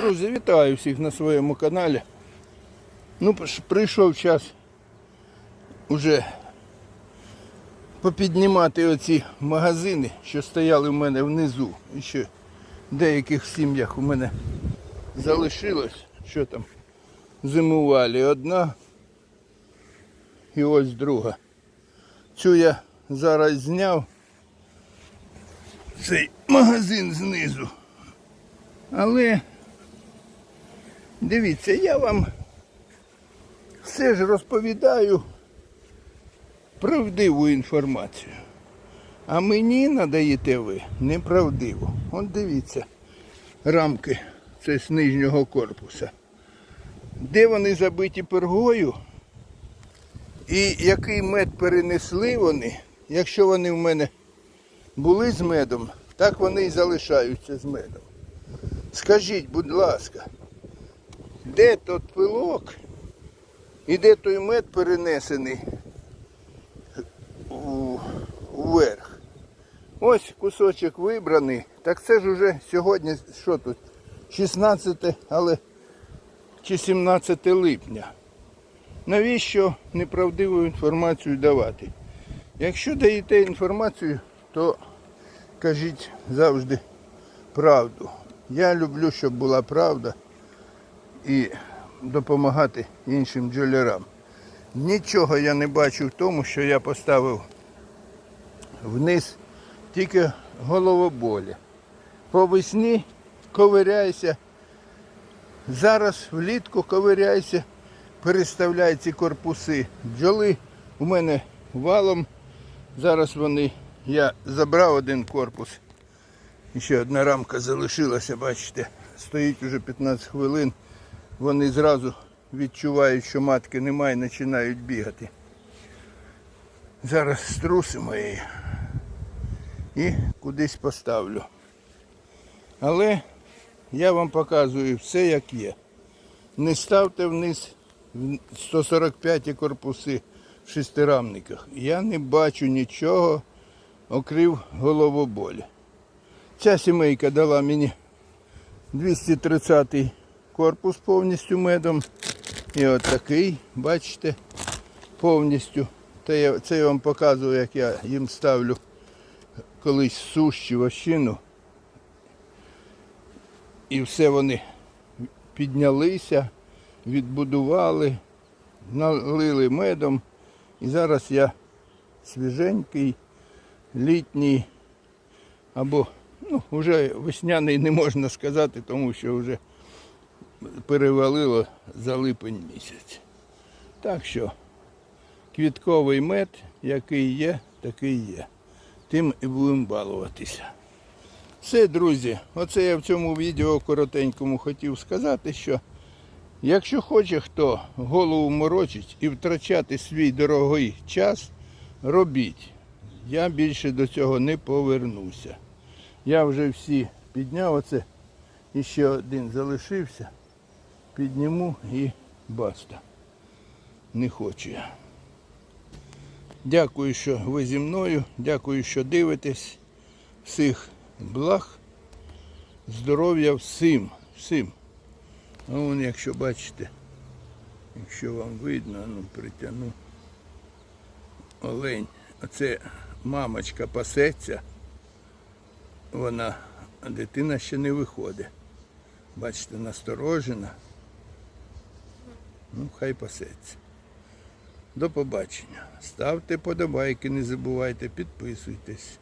Друзі, вітаю всіх на своєму каналі. Ну, прийшов час уже попіднімати оці магазини, що стояли в мене внизу. І ще в деяких сім'ях у мене залишилось, що там зимували. Одна і ось друга. Цю я зараз зняв. Цей магазин знизу. Але дивіться, я вам все ж розповідаю правдиву інформацію. А мені надаєте ви неправдиву. От дивіться, рамки це з нижнього корпуса. Де вони забиті пергою і який мед перенесли вони, якщо вони в мене були з медом, так вони і залишаються з медом. Скажіть, будь ласка, де тот пилок і де той мед перенесений вверх? Ось кусочок вибраний. Так це ж уже сьогодні, що тут? 16, але чи 17 липня. Навіщо неправдиву інформацію давати? Якщо даєте інформацію, то кажіть завжди правду. Я люблю, щоб була правда і допомагати іншим джолярам. Нічого я не бачу в тому, що я поставив вниз тільки головоболі. По весні ковиряйся. Зараз влітку ковиряйся, переставляй ці корпуси. Бджоли у мене валом. Зараз вони, я забрав один корпус. Ще одна рамка залишилася, бачите, стоїть уже 15 хвилин. Вони зразу відчувають, що матки немає, і починають бігати. Зараз струсимо її і кудись поставлю. Але я вам показую все як є. Не ставте вниз 145 корпуси в шестирамниках. Я не бачу нічого, окрім головоболі. Ця сімейка дала мені 230 корпус повністю медом. І от такий, бачите, повністю. Це я, це я вам показую, як я їм ставлю колись сущі вощину. І все вони піднялися, відбудували, налили медом. І зараз я свіженький, літній або ну, вже весняний не можна сказати, тому що вже перевалило за липень місяць. Так що квітковий мед, який є, такий є. Тим і будемо балуватися. Все, друзі, оце я в цьому відео коротенькому хотів сказати, що якщо хоче хто голову морочить і втрачати свій дорогий час, робіть. Я більше до цього не повернуся. Я вже всі підняв, оце і ще один залишився. Підніму і баста. Не хочу я. Дякую, що ви зі мною. Дякую, що дивитесь. Всіх благ. Здоров'я всім. Всім. А вон, якщо бачите, якщо вам видно, ну притягну. Олень. Оце мамочка пасеться. Вона, дитина ще не виходить. Бачите, насторожена. Ну, хай пасеться. До побачення. Ставте подобайки, не забувайте, підписуйтесь.